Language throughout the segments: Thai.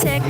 tick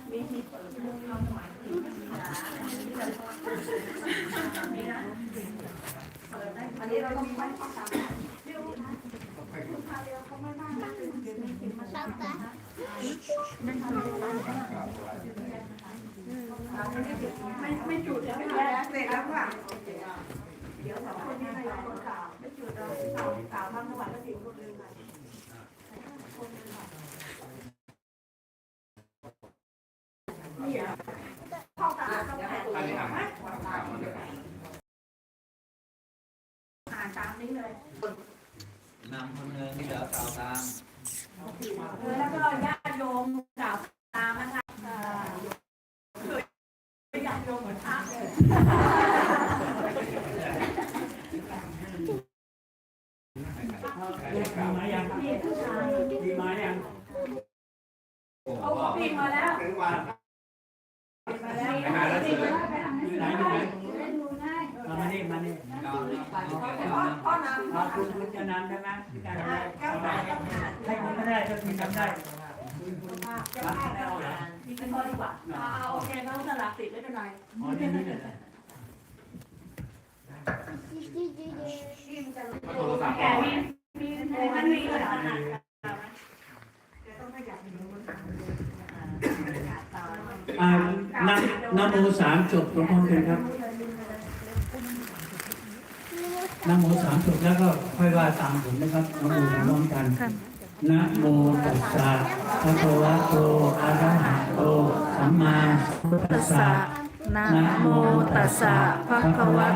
อันนี้เราต้องไปไม่ไม่จุดแล้วเสร็จแล้วค่ะเดี๋ยวสองคนนี้ใครคนกล่าวไม่จุดเรากล่าวกล่าวบ้างเมื่วานก็ถึงคนเลยค่ะคนเลยค่ะเนี่ยข้อตาต้องแผ่น ล้วก็ญาติโยมกล่าวตามนะคะเอ่อคือญาติโยมเหมือนพระเลย มีไม้ยังมีไม้ยัง เอาของพิมพ์มาแล้วพิมพ์มาแล้วพิมพ์มาแล้วพิมพ์มาแล้วไปทำให้ อยู่ เส ไหน ร็จ อยู่ไหนเอามานี่มา นี่ Đó, nó พ่อพ่อนำเอาคุณคุณจะนำใช่ไหมการอะไรเอาได้ให้คุณก็ได้ก็คุณทำได้จะมาแล้วมีเป็นข้อดีกว่าเอาเอาโอเคเขาสลับติดไม่เป็นไรอ๋อนี่นี่เลยแกมีมีมันมีเลยเหรออ่านโมสามจบพร้อมๆกันครับ นำโมสามจบแล้วก็ค่อยว่าตามผมนะครับนำโมพร้อมกันนะโมตัสสะภะคะวะโตอะระหะโตสัมมาสัมพุทธัสสะนะโมตัสสะภะคะวะ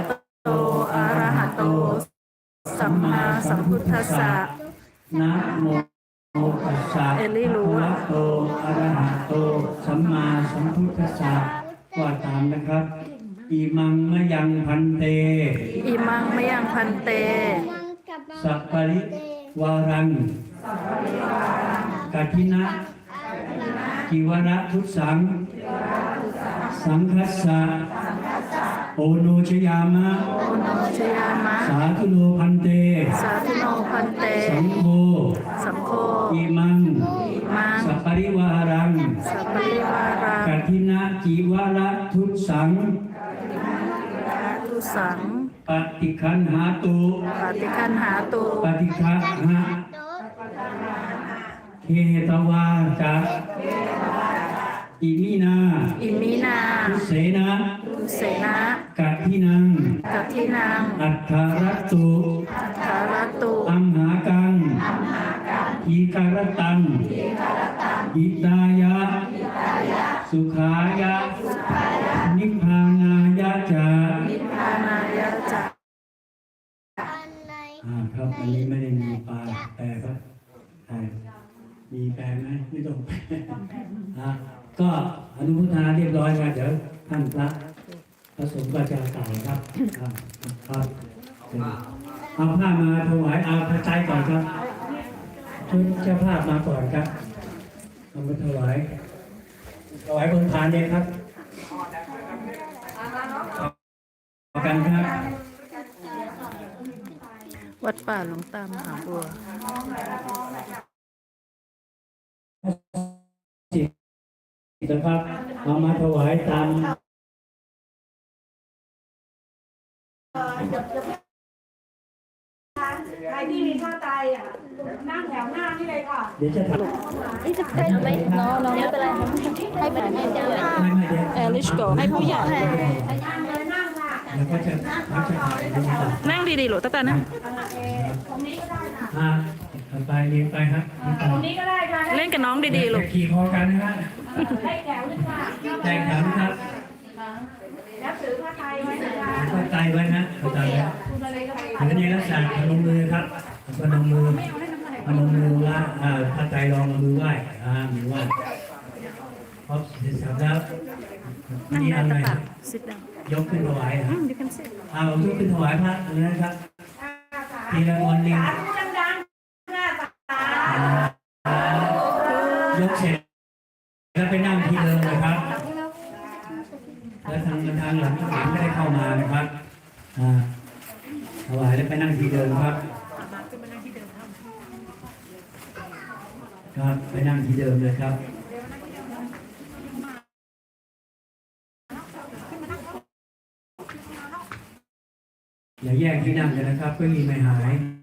โตอะระหะโต สัมมาสัมพุทธัสสะนะโมตัสสะเอลลี่รู้ภะคะวะโตอะระหะโต สัมมาสัมพุทธัสสะว่าตามนะครับ อิมังมะยังพันเต อิมังมยังพันเต สัพปริวารังกัทินะกิวระทุสัง สังคัสสะโอโนชยามะโอโนชยามะสาธุโนพันเตสาธุโนพันเต สังโฆสังโฆอิมัง อิมัง สัพปริวารัง สัพพริวารัง กัทินะกิวระทุสัง ทุสัง ปฏิคันหาตุปฏิคันหาตุปฏิคันหาเทตวาจักอิมินาอิมินาทุเสนะเสนะกัทินังกัทินัง อัฏฐารตุทารตุอัมหากังอีการตังอิตายะ สุขายะ นิพพานายะจา อันนี้ไม่ได้มีปลาแปลครับใช่มีแปลไหมไม่ต้องแปลอ่าก็อนุโมทนาเรียบร้อยครับเดี๋ยวท่านพระพระสงฆ์ก็จะกล่าวครับ ครับครับเอาผ้ามาถวายเอาพระใจก่อนครับชุดเจ้าภาพมาก่อนครับเอามาถวายถวายบนทานเลยครับเอากันครับ วัด ป่าหลวงตามหาบัวจิตนะครับเอามาถวายตามใครที่มีข้าวไตอะนั่งแถวหน้านี่เลยค่ะเดี๋ยวจะทำนี่จะเป็นไหมน้องน้องไม่เป็นไรให้เป็นให้เจ้าไม่ไม่เดี๋ยวเอลิชโกให้ผู้ใหญ่ แล้วก็จะเขาจะถ่ายรูปต่อนั่งดีๆหลูกตาตานะตรงนี้ก็ได้ค่ะอ่าไปเรียนไปครับตรงนี้ก็ได้ค่ะเล่นกับน้องดีๆลูกขี่คอกันนะฮะได้แถวนึงค่ะแต่งแถวนะครับแล้วถือผ้าไทยไว้นะคะเข้าใจไว้นะเข้าใจไว้คุณอะไรก็ไปถือในลักษณะพนมมือครับพนมมือพนมมือว่าอ่าถ้าใจลองเอามือไหว้อ่ามือไหว้พอเสร็จสับแล้ว นั่งนี่ได้อะไรตาตา sit down ยกขึ้นถวายอะอืม you can sit เอายกขึ้นถวายพระเลยนะครับทีละวันหนึ่งสาธุดังๆหน้าตายกเสร็จแล้วไปนั่งที่เดิมนะครับ แล้วทางทางหลังหลังไม่ได้เข้ามานะครับอ่าถวายแล้วไปนั่งที่เดิมครับครับไปนั่งที่เดิมเลยครับ อย่าแยกที่นั่งกันนะครับเก็มีไม่หาย